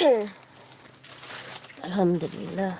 음. 알함드릴라.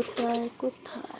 কোথায় কোথায়?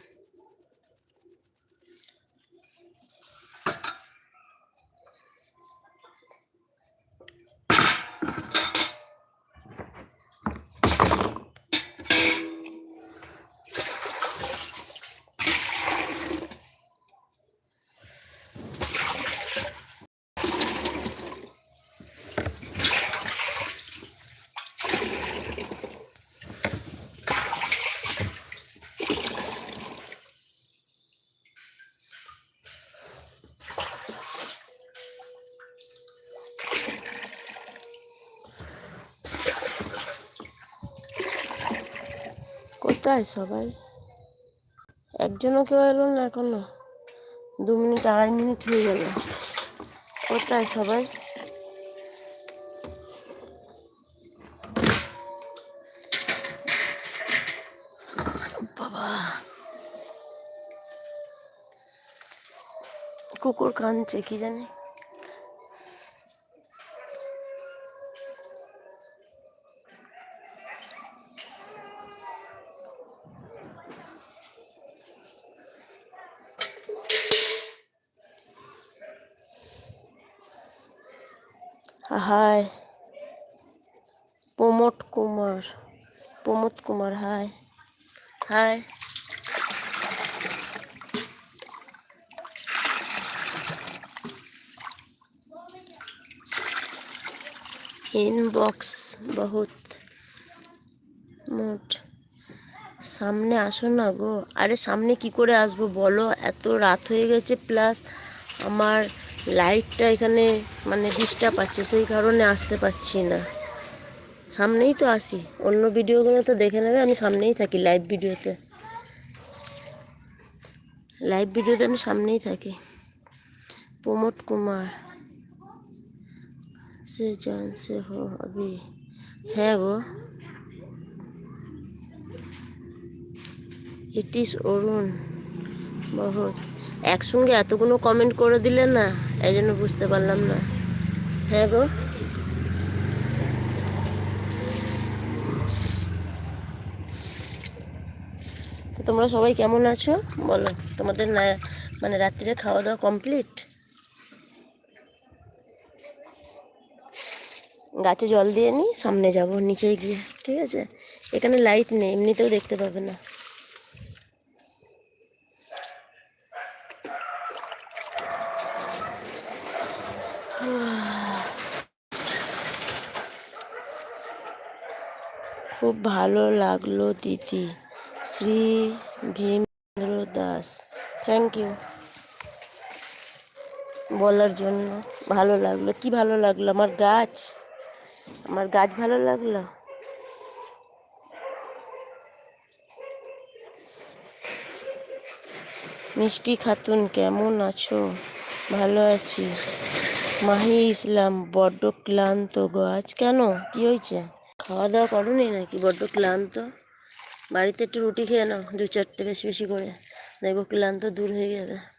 কোথায় সবাই। একজনও কেউ এলো না এখনও। দু মিনিট, আড়াই মিনিট হয়ে গেল। কোথায় সবাই। বাবা। কুকুর কাঁদছে, কি জানি hi Pramod Kumar Pramod Kumar hi hi inbox বহুত। মোট। সামনে আসো না গো। আরে সামনে কি করে আসব বলো? এত রাত হয়ে গেছে, প্লাস আমার লাইটটা এখানে মানে ডিস্টার্ব আছে, সেই কারণে আসতে পারছি না। সামনেই তো আসি। অন্য ভিডিওগুলো তো দেখে নেবে, আমি সামনেই থাকি লাইভ ভিডিওতে। লাইভ ভিডিওতে আমি সামনেই থাকি। প্রমোদ কুমার। সে জান সে হো হ্যাঁ গো ইট ইস অরুণ বহুত একসঙ্গে এতগুলো কমেন্ট করে দিলে না, এই জন্য বুঝতে পারলাম না। হ্যাঁ গো। তো তোমরা সবাই কেমন আছো? বলো। তোমাদের না মানে রাত্রিরে খাওয়া দাওয়া কমপ্লিট গাছে জল দিয়ে নি, সামনে যাব নিচে গিয়ে, ঠিক আছে? এখানে লাইট নেই, এমনিতেও দেখতে পাবে না। খুব ভালো লাগল দিদি শ্রী ভীমেন্দ্র দাস। থ্যাংক ইউ বলার জন্য ভালো লাগল। কি ভালো লাগল? আমার গাছ। আমার গাছ ভালো লাগল? মিষ্টি খাতুন, কেমন আছো? ভালো আছি। মাহি ইসলাম, বড্ড ক্লান্ত গো। আজ কেন? কি হয়েছে? খাওয়া দাওয়া করনি নাকি? বড্ড ক্লান্ত। বাড়িতে একটু রুটি খেয়ে নাও দু চারটে বেশি বেশি করে। দেখব ক্লান্ত দূর হয়ে যাবে।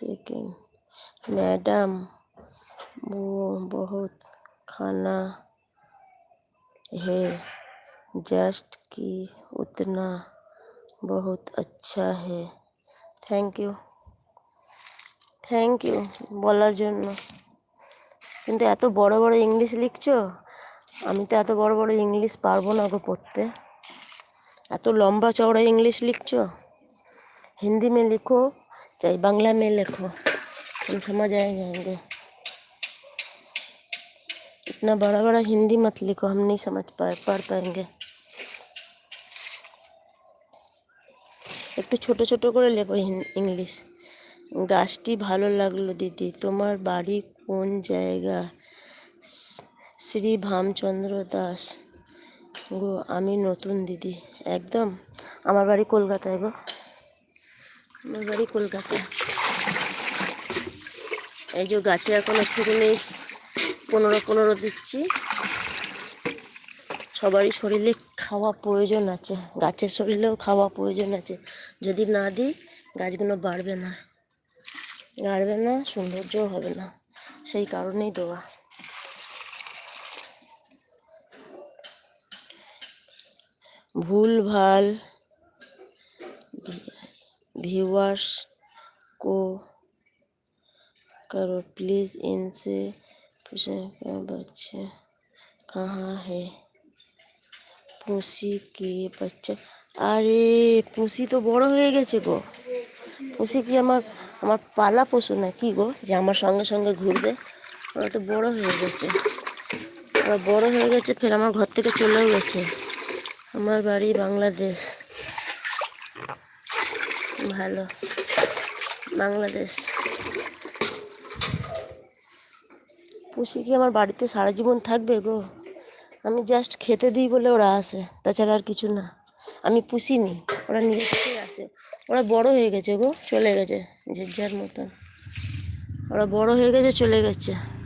सेकेंड मैडम वो बहुत खाना है जस्ट कि उतना बहुत अच्छा है থ্যাংক ইউ থ্যাংক ইউ বলার জন্য কিন্তু এত বড় বড় ইংলিশ লিখছো আমি তো এত বড় বড় ইংলিশ পারব না গো পড়তে এত লম্বা চওড়া ইংলিশ লিখছো হিন্দি মে লিখো चाहे बांग्ला में लिखो हम समझ आए जाएंगे इतना बड़ा बड़ा हिंदी मत लिखो हम नहीं समझ पा पढ़ पाएंगे একটু ছোট ছোট করে লেখো হিন- ইংলিশ গাছটি ভালো লাগলো দিদি তোমার বাড়ি কোন জায়গা স- শ্রী ভামচন্দ্র দাস গো আমি নতুন দিদি একদম আমার বাড়ি কলকাতায় গো আমার বাড়ি কলকাতা। এই যে গাছে এখন একটুখানি পনেরো পনেরো দিচ্ছি। সবারই শরীরে খাওয়া প্রয়োজন আছে, গাছের শরীরেও খাওয়া প্রয়োজন আছে। যদি না দিই, গাছগুলো বাড়বে না। বাড়বে না, সৌন্দর্যও হবে না। সেই কারণেই দেওয়া। ভুল ভালো व्यूअर्स को करो प्लीज़ इनसे पूछें क्या बच्चे कहाँ है পুষি কি বাচ্চা আরে পুষি তো বড় হয়ে গেছে গো পুষি কি আমার আমার পালা পশু না কি গো যে আমার সঙ্গে সঙ্গে ঘুরবে ওরা তো বড় হয়ে গেছে ওরা বড় হয়ে গেছে ফের আমার ঘর থেকে চলেও গেছে আমার বাড়ি বাংলাদেশ ভালো। বাংলাদেশ। পুষি কি আমার বাড়িতে সারা জীবন থাকবে গো? আমি জাস্ট খেতে দিই বলে ওরা আসে তাছাড়া আর কিছু না। আমি পুষিনি, ওরা নিজে থেকেই আসে ওরা বড় হয়ে গেছে গো, চলে গেছে, যে যার মতন। ওরা বড় হয়ে গেছে, চলে গেছে।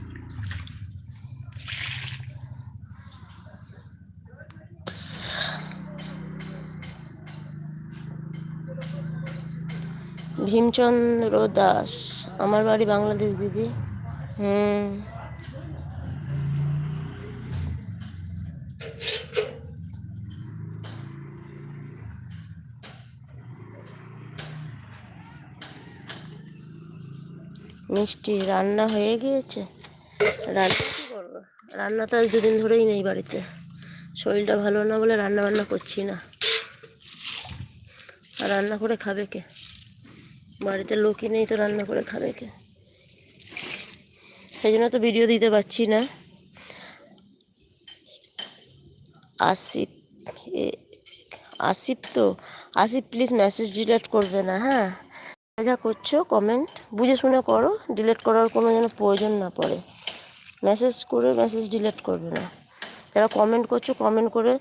ভীমচন্দ্র দাস আমার বাড়ি বাংলাদেশ দিদি। হুম। মিষ্টি রান্না হয়ে গিয়েছে? রান্না কী করব? রান্না তো আজ দুদিন ধরেই নেই বাড়িতে। শরীরটা ভালো না বলে রান্না বান্না করছি না। রান্না করে খাবে কে? বাড়িতে লোকই নেই তো রান্না করে খাবে কে? সেই জন্য তো ভিডিও দিতে পারছি না। আসিফ আসিফ তো, আসিফ প্লিজ মেসেজ ডিলেট করবে না হ্যাঁ? যা করছ কমেন্ট বুঝে শুনে করো ডিলেট করার কোনো যেন প্রয়োজন না পড়ে। মেসেজ করে মেসেজ ডিলেট করবে না। যারা কমেন্ট করছ কমেন্ট করে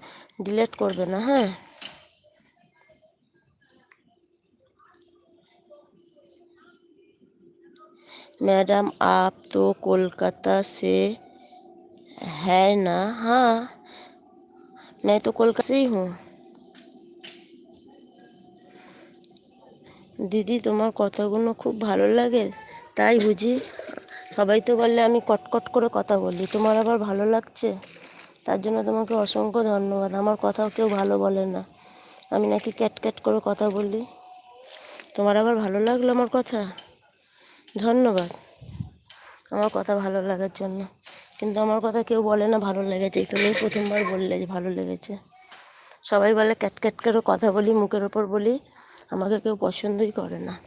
ডিলেট করবে না হ্যাঁ? मैडम आप तो कोलकाता से है ना हाँ मैं तो कोलकाता से ही हूँ দিদি তোমার কথাগুলো খুব ভালো লাগে তাই বুঝি সবাই তো বললে আমি কটকট করে কথা বলি তোমার আবার ভালো লাগছে তার জন্য তোমাকে অসংখ্য ধন্যবাদ আমার কথাও কেউ ভালো বলে না আমি নাকি ক্যাট ক্যাট করে কথা বলি তোমার আবার ভালো লাগলো আমার কথা ধন্যবাদ। আমার কথা ভালো লাগার জন্য। কিন্তু আমার কথা কেউ বলে না ভালো লেগেছে। এই তুমি প্রথমবার বললে যে ভালো লেগেছে। সবাই বলে ক্যাট ক্যাট করে কথা বলি, মুখের ওপর বলি। আমাকে কেউ পছন্দই করে না।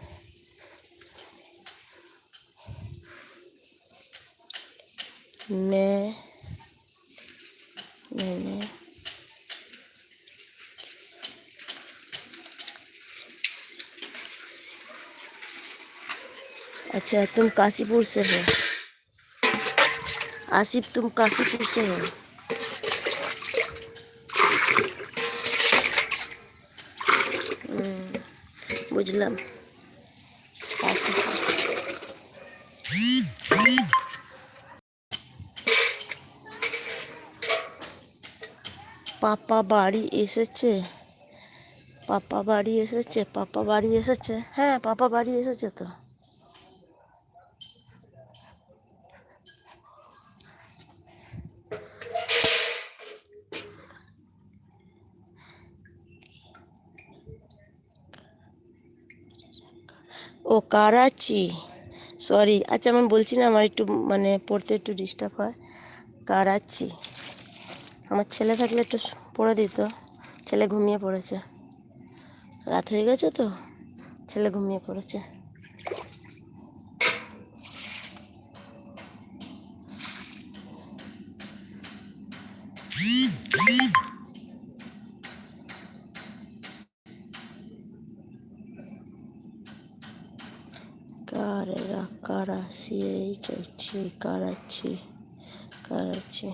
मैं अच्छा तुम काशीपुर से हो आसिफ तुम काशीपुर से हो हम्म, বুঝলাম পাশে পাপা বাড়ি এসেছে পাপা বাড়ি এসেছে পাপা বাড়ি এসেছে হ্যাঁ পাপা বাড়ি এসেছে তো ও কারাচি। সরি আচ্ছা আমি বলছি না, আমার একটু মানে পড়তে একটু ডিস্টার্ব হয়। কারাচি। আমার ছেলে থাকলে একটু পড়ে দিত। ছেলে ঘুমিয়ে পড়েছে। রাত হয়ে গেছে তো? ছেলে ঘুমিয়ে পড়েছে। কারেরা, কারাচি, এই চাইছি, কারাচি কারাচি।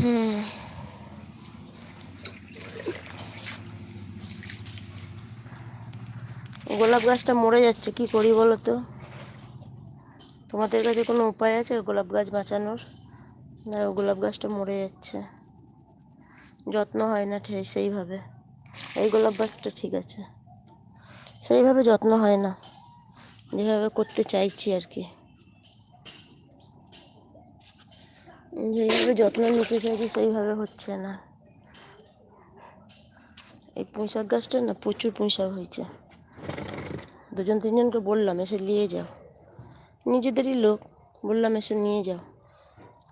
হুম গোলাপ গাছটা মরে যাচ্ছে, কি করি বলো তো? তোমাদের কাছে কোনো উপায় আছে গোলাপ গাছ বাঁচানোর? না, গোলাপ গাছটা মরে যাচ্ছে। যত্ন হয় না সেইভাবে। এই গোলাপ গাছটা ঠিক আছে। সেইভাবে যত্ন হয় না। যেভাবে করতে চাইছি আর কি। যেভাবে যত্ন নিতে চাইছি সেইভাবে হচ্ছে না। এই পুঁইশাক গাছটা না প্রচুর পুঁইশাক হয়েছে। দুজন তিনজনকে বললাম, এসে নিয়ে যাও। নিজেদেরই লোক, বললাম, এসে নিয়ে যাও।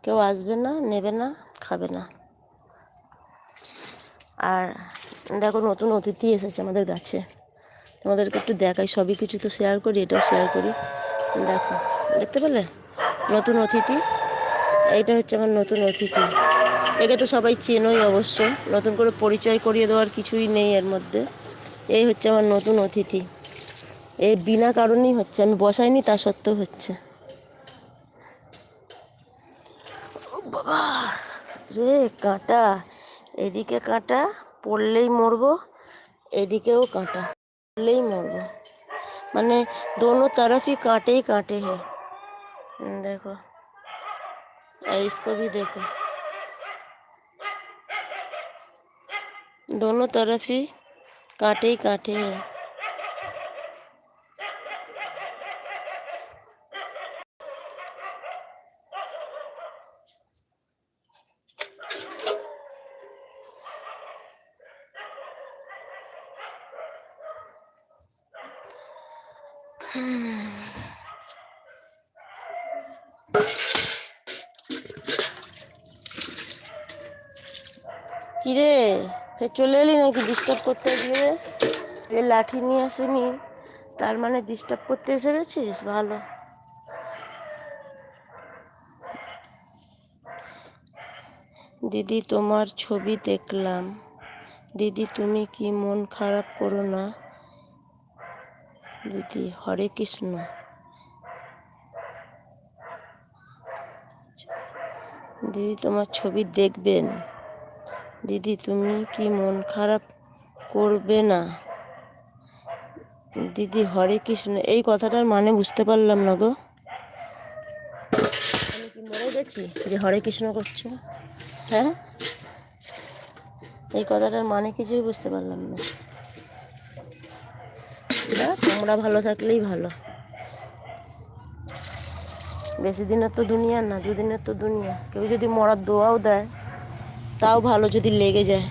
কেউ আসবে না, নেবে না, খাবে না। আর দেখো, নতুন অতিথি এসেছে আমাদের গাছে। তোমাদেরকে একটু দেখাই, সবই কিছু তো শেয়ার করি, এটাও শেয়ার করি। দেখো, দেখতে পেলে? নতুন অতিথি। এইটা হচ্ছে আমার নতুন অতিথি। একে তো সবাই চেনই অবশ্য। নতুন করে পরিচয় করিয়ে দেওয়ার কিছুই নেই এর মধ্যে। এই হচ্ছে আমার নতুন অতিথি। এই বিনা কারণেই হচ্ছে, আমি বসাইনি, তা সত্ত্বেও হচ্ছে। বাবা! রে, কাঁটা। এদিকে কাঁটা, পড়লেই মরবো, এদিকেও কাঁটা। ले ही मैंगो मैंने दोनों तरफ़ ही कांटे ही कांटे हैं। हम्म, देखो। इसको भी देखो। दोनों तरफ़ ही कांटे ही कांटे हैं। করতে গিয়ে লাঠি নিয়ে আসেনি। তার মানে ডিস্টার্ব করতে এসে গেছিস? ভালো। দিদি, তোমার ছবি দেখলাম। দিদি, তুমি কি মন খারাপ করো না? দিদি, হরে কৃষ্ণ। দিদি, তোমার ছবি দেখবেন। দিদি, তুমি কি মন খারাপ করবে না। দিদি, হরে কৃষ্ণ, এই কথাটার মানে বুঝতে পারলাম না গো। আমি কি মরে গেছি যে হরে কৃষ্ণ করছ? হ্যাঁ? এই কথাটার মানে কিছুই বুঝতে পারলাম না। তোমরা ভালো থাকলেই ভালো। বেশি দিনের তো দুনিয়া না, দুদিনের তো দুনিয়া। কেউ যদি মরার দোয়াও দেয়, তাও ভালো যদি লেগে যায়।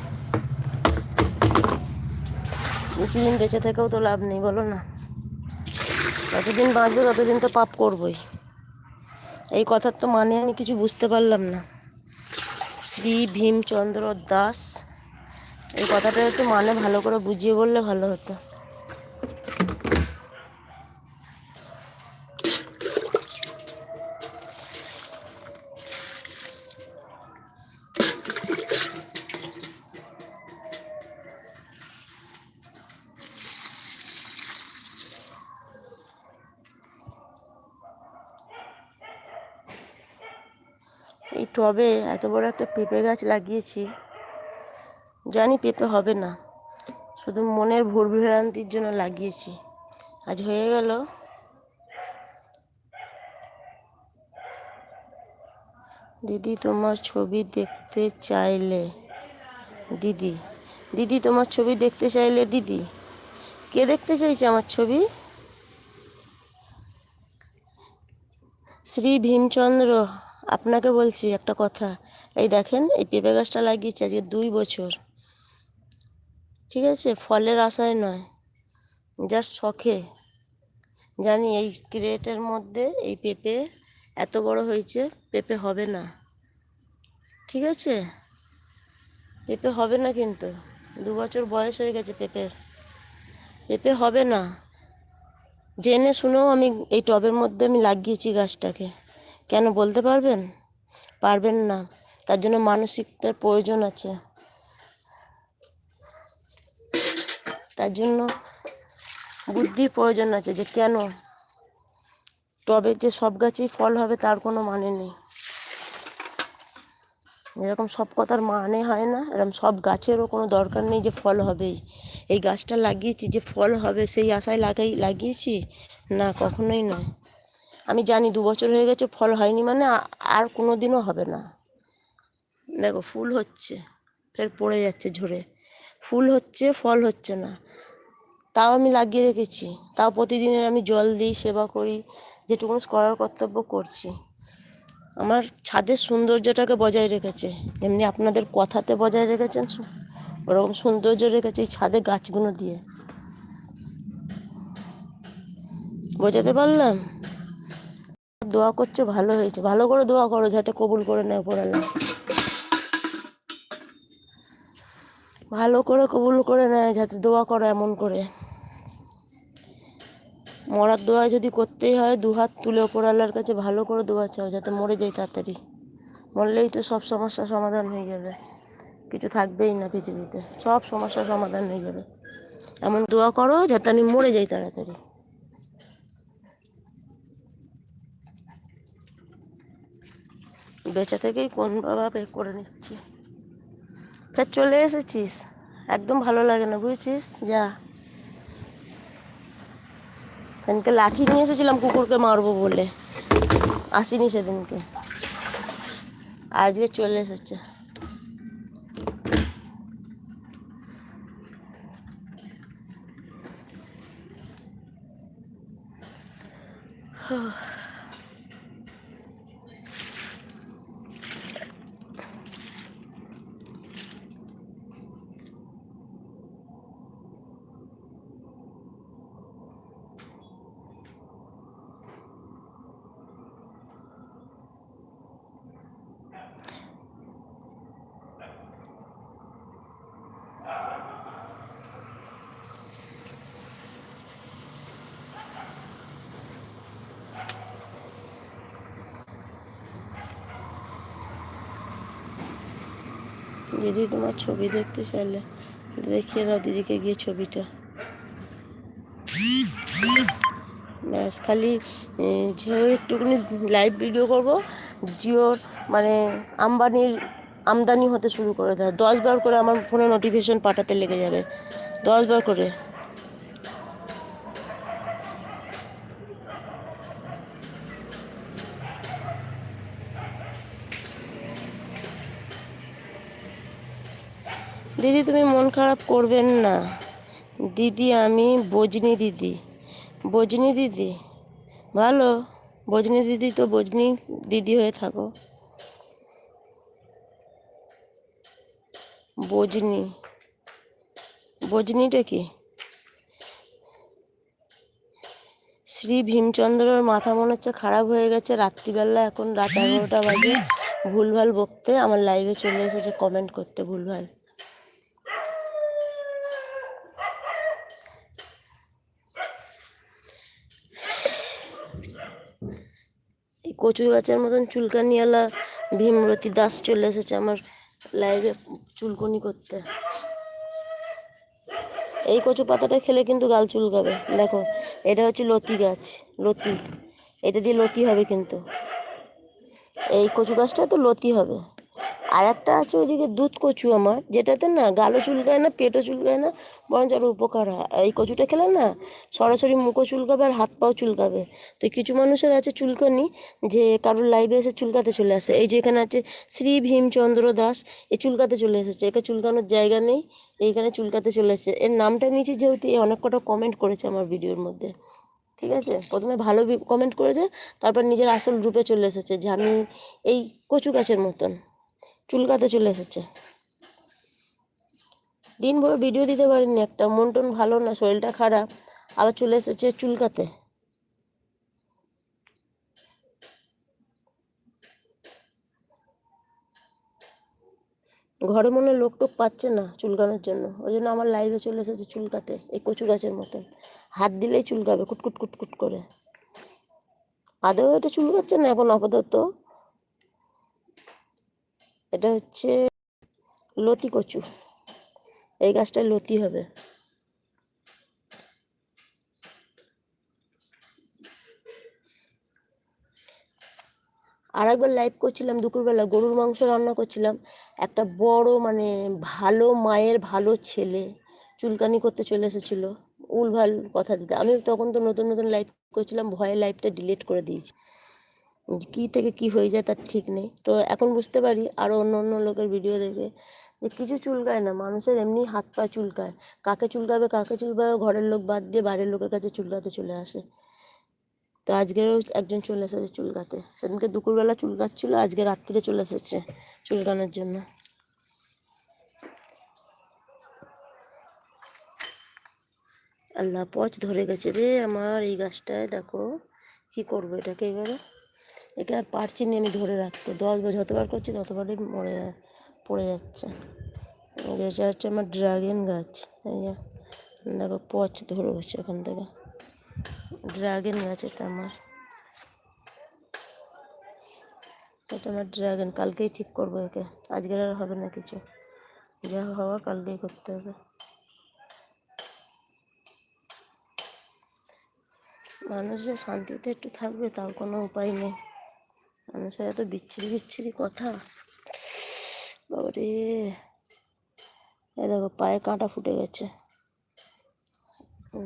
বেশি দিন বেঁচে থেকেও তো লাভ নেই, বলো না। যতদিন বাঁচবো, ততদিন তো পাপ করবই। এই কথার তো মানে আমি কিছু বুঝতে পারলাম না। শ্রী ভীমচন্দ্র দাস, এই কথাটা একটু মানে ভালো করে বুঝিয়ে বললে ভালো হতো। টবে এত বড় একটা পেঁপে গাছ লাগিয়েছি। জানি পেঁপে হবে না, শুধু মনের ভুল ভ্রান্তির জন্য লাগিয়েছি। আজ হয়ে গেল। দিদি তোমার ছবি দেখতে চাইলে, দিদি দিদি তোমার ছবি দেখতে চাইলে, দিদি, কে দেখতে চাইছে আমার ছবি? শ্রী ভীমচন্দ্র আপনাকে বলছি একটা কথা। এই দেখেন, এই পেঁপে গাছটা লাগিয়েছি আজকে দুই বছর। ঠিক আছে? ফলের আশায় নয়। জাস্ট শখে। জানি এই ক্রেটের মধ্যে এই পেঁপে এত বড় হয়েছে, পেঁপে হবে না। ঠিক আছে? পেঁপে হবে না কিন্তু। দু বছর বয়স হয়ে গেছে পেঁপের। পেঁপে হবে না। জেনে শুনেও আমি এই টবের মধ্যে আমি লাগিয়েছি গাছটাকে। কেন বলতে পারবেন? পারবেন না। তার জন্য মানসিকতার প্রয়োজন আছে। তার জন্য বুদ্ধির প্রয়োজন আছে যে কেন? টবে যে সব গাছেই ফল হবে তার কোনো মানে নেই। এরকম সব কথার মানে হয় না। এরকম সব গাছেরও কোনো দরকার নেই যে ফল হবেই। এই গাছটা লাগিয়েছি যে ফল হবে সেই আশায় লাগাই, লাগিয়েছি? না, কখনোই নয়। আমি জানি দু বছর হয়ে গেছে, ফল হয়নি মানে আর কোনো দিনও হবে না। দেখো, ফুল হচ্ছে, ফের পড়ে যাচ্ছে ঝরে। ফুল হচ্ছে, ফল হচ্ছে না। তাও আমি লাগিয়ে রেখেছি। তাও প্রতিদিনের আমি জল দিই, সেবা করি যেটুকু করার কর্তব্য করছি। আমার ছাদের সৌন্দর্যটাকে বজায় রেখেছে। এমনি আপনাদের কথাতে বজায় রেখেছেন ওরকম সৌন্দর্য রেখেছে এই ছাদে গাছগুলো দিয়ে। বোঝাতে পারলাম? দোয়া করছ, ভালো হয়েছে। ভালো করে দোয়া করো যাতে কবুল করে নেয় পড়ালাম ভালো করে কবুল করে নেয় যাতে দোয়া করো এমন করে। মরার দোয়া যদি করতেই হয় দু হাত তুলে ওপরওয়ালার কাছে ভালো করে দোয়া চাও, যাতে মরে যাই তাড়াতাড়ি। মরলেই তো সব সমস্যার সমাধান হয়ে যাবে। কিছু থাকবেই না পৃথিবীতে, সব সমস্যার সমাধান হয়ে যাবে। এমন দোয়া করো যাতে আমি মরে যাই তাড়াতাড়ি। বেঁচে থেকেই কোন বাবা বের করে নিচ্ছি। ফের চলে এসেছিস? একদম ভালো লাগে না, বুঝেছিস? যা। সেদিনকে লাঠি নিয়ে এসেছিলাম, কুকুরকে মারবো বলে। আসিনি সেদিনকে। আজকে চলে এসেছে। দিদি তোমার ছবি দেখতে চাইলে, দেখিয়ে দাও দিদিকে গিয়ে ছবিটা। ব্যাস, খালি যেহেতু একটুখানি লাইভ ভিডিও করব, জিওর মানে আম্বানির আমদানি হতে শুরু করে দেয়। দশবার করে আমার ফোনে নোটিফিকেশন পাঠাতে লেগে যাবে। দশবার করে। দিদি, তুমি মন খারাপ করবেন না। দিদি, আমি বজনি দিদি। বজনি দিদি? ভালো। বজনি দিদি তো বজনি দিদি হয়ে থাকো। বজনি। বজনিটা কি? শ্রী ভীমচন্দ্রর মাথা মনে হচ্ছে খারাপ হয়ে গেছে। রাত্রিবেলা এখন রাত এগারোটা বাজে। ভুলভাল বকতে আমার লাইভে চলে এসেছে। কমেন্ট করতে ভুলভাল এই কচু গাছের মতন চুলকানি চুলকানিওয়ালা ভীমরতি দাস চলে এসেছে আমার লাইভে চুলকনি করতে। এই কচু পাতাটা খেলে কিন্তু গাল চুলকাবে। দেখো, এটা হচ্ছে লতি গাছ, লতি। এটা দিয়ে লতি হবে কিন্তু। এই কচু গাছটা তো লতি হবে। আর একটা আছে ওইদিকে দুধ কচু আমার, যেটাতে না গালও চুলকায় না, পেটও চুলকায় না, বরঞ্চ আরও উপকার হয়। এই কচুটা খেলে না সরাসরি মুখও চুলকাবে আর হাত পাও চুলকাবে। তো কিছু মানুষের আছে চুলকানি যে কারোর লাইভে এসে চুলকাতে চলে আসে। এই যে এখানে আছে শ্রী ভীমচন্দ্র দাস, এ চুলকাতে চলে এসেছে। একে চুলকানোর জায়গা নেই, এইখানে চুলকাতে চলে এসেছে। এর নামটা নিয়েছি যেহেতু এ অনেক কটা কমেন্ট করেছে আমার ভিডিওর মধ্যে। ঠিক আছে? প্রথমে ভালো কমেন্ট করেছে, তারপর নিজের আসল রূপে চলে এসেছে যে আমি এই কচু গাছের মতন। চুলকাতে চলে এসেছে। দিনভর ভিডিও দিতে পারিনি একটা, মন টন ভালো না, শরীরটা খারাপ, আবার চলে এসেছে চুলকাতে। ঘরে মনে লোক টোক পাচ্ছে না চুলকানোর জন্য, ওই জন্য আমার লাইভে চলে এসেছে চুলকাতে, এই কচু গাছের মতন। হাত দিলেই চুলকাবে, কুটকুট কুটকুট করে। আদৌ এটা চুলকাচ্ছে না এখন আপাতত? এটা হচ্ছে লতি কচু। এই গাছটায় লতি হবে। আর একবার লাইভ করছিলাম দুপুরবেলা, গরুর মাংস রান্না করছিলাম। একটা বড় মানে ভালো মায়ের ভালো ছেলে চুলকানি করতে চলে এসেছিল। উলভাল কথা দিতে। আমি তখন তো নতুন নতুন লাইভ করছিলাম, ভয়ে লাইভটা ডিলিট করে দিয়েছি। কী থেকে কি হয়ে যায় তার ঠিক নেই। তো এখন বুঝতে পারি আরও অন্য অন্য লোকের ভিডিও দেখে যে কিছু চুলকায় না, মানুষের এমনি হাত পা চুলকায়। কাকে চুলকাবে কাকে চুলকাবে, ঘরের লোক বাদ দিয়ে বাইরের লোকের কাছে চুলকাতে চলে আসে। তো আজকেরও একজন চলে এসেছে চুলকাতে। সেদিনকে দুপুরবেলা চুলকাচ্ছিলো, আজকে রাত্রিরে চলে এসেছে চুলকানোর জন্য। আল্লাহ পচ ধরে গেছে রে আমার এই গাছটায়, দেখো কি করব এটাকে এবারে। একে আর পারছি না আমি ধরে রাখতে। দশ বছর যতবার করছি ততবারই মরে পড়ে যাচ্ছে। এটা হচ্ছে আমার ড্রাগন গাছ। এই যে, দেখো পচ ধরে বসছে ওখান থেকে। ড্রাগন গাছ এটা আমার। এটা আমার ড্রাগন কালকেই ঠিক করব একে। আজকের আর হবে না কিছু। যা হওয়ার কালকেই করতে হবে। মানুষের শান্তিতে একটু থাকবে তাও কোনো উপায় নেই। মানুষের এত বিচ্ছিরি বিচ্ছিরি কথা? বাবারে। এ দেখো, পায়ে কাঁটা ফুটে গেছে।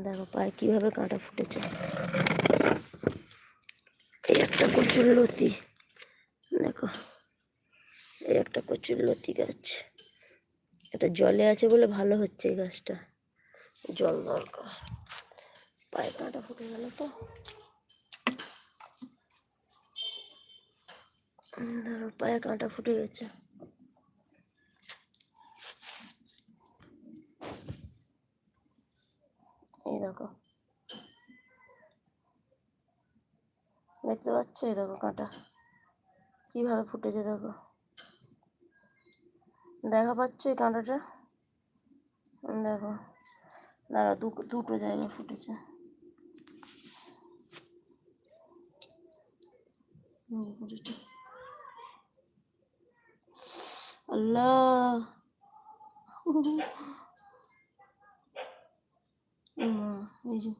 দেখো, পায়ে কীভাবে কাঁটা ফুটেছে। এই একটা কচুর লতি। দেখো, এই একটা কচুর লতি গাছ। এটা জলে আছে বলে ভালো হচ্ছে এই গাছটা। জল দরকার। পায়ে কাঁটা ফুটে গেল তো। ধরো পায়ে কাঁটা ফুটে গেছে। এই দেখো। দেখতে পাচ্ছ? এই দেখো কাঁটা। কীভাবে ফুটেছে দেখো। দেখা পাচ্ছ এই কাঁটাটা? দেখো। দাঁড়া দুটো জায়গায় ফুটেছে। এই যে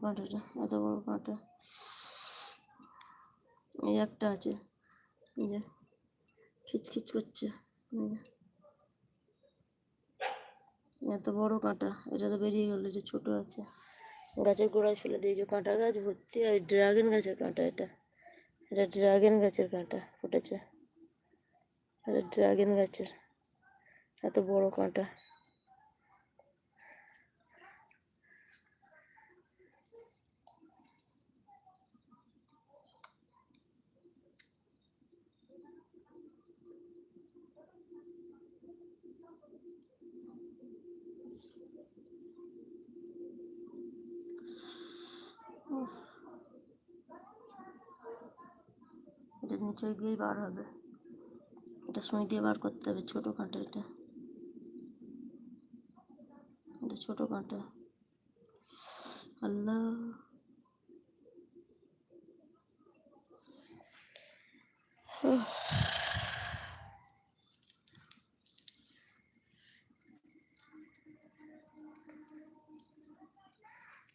কাঁটাটা এত বড় কাঁটা এই একটা আছে যে খিচখিচ করছে এত বড় কাঁটা এটা তো বেরিয়ে গেলো যে ছোট আছে গাছের গোড়ায় ফেলে দিয়েছে কাঁটা গাছ ভর্তি আর ড্রাগন গাছের কাঁটা এটা এটা ড্রাগন গাছের কাঁটা ফুটেছে ড্রাগন গাছের এত বড় কাঁটা। এটা নিচে গিয়েই বার হবে। সুই দিয়ে বার করতে হবে, ছোটো কাঁটা এটা। এটা ছোটো কাঁটা। আল্লাহ।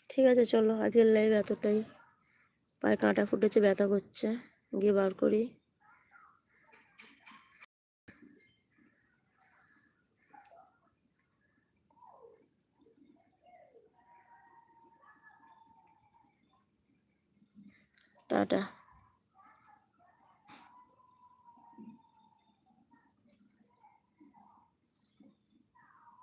ঠিক আছে, চলো। আজকের লাইভ এতটাই। পায়ে কাঁটা ফুটেছে, ব্যথা করছে। গিয়ে বার করি।